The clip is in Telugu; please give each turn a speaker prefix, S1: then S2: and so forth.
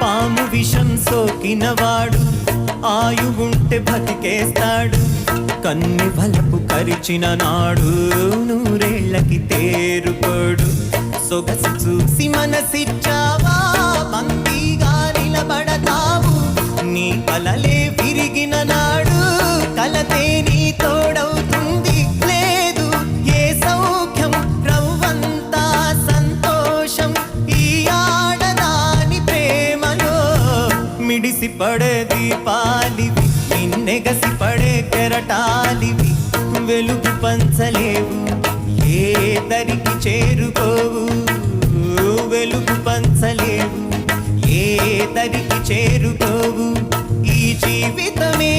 S1: పాము విషం సోకినవాడు ఆయువుంటే బతికేస్తాడు కన్ని బలపు కరిచిన నాడు నూరేళ్ళకి తేరుకోడు. సొగసు చూసి మనసిచ్చావా? పంక్తిగా నిలబడతావు నీ కలలే పడే దీపాలివి నిన్నెగసి పడే కెరటాలివి. వెలుగు పంచలేవు ఏ దరికి చేరుకోవు. వెలుగు పంచలేవు ఏ దరికి చేరుకోవు. ఈ జీవితమే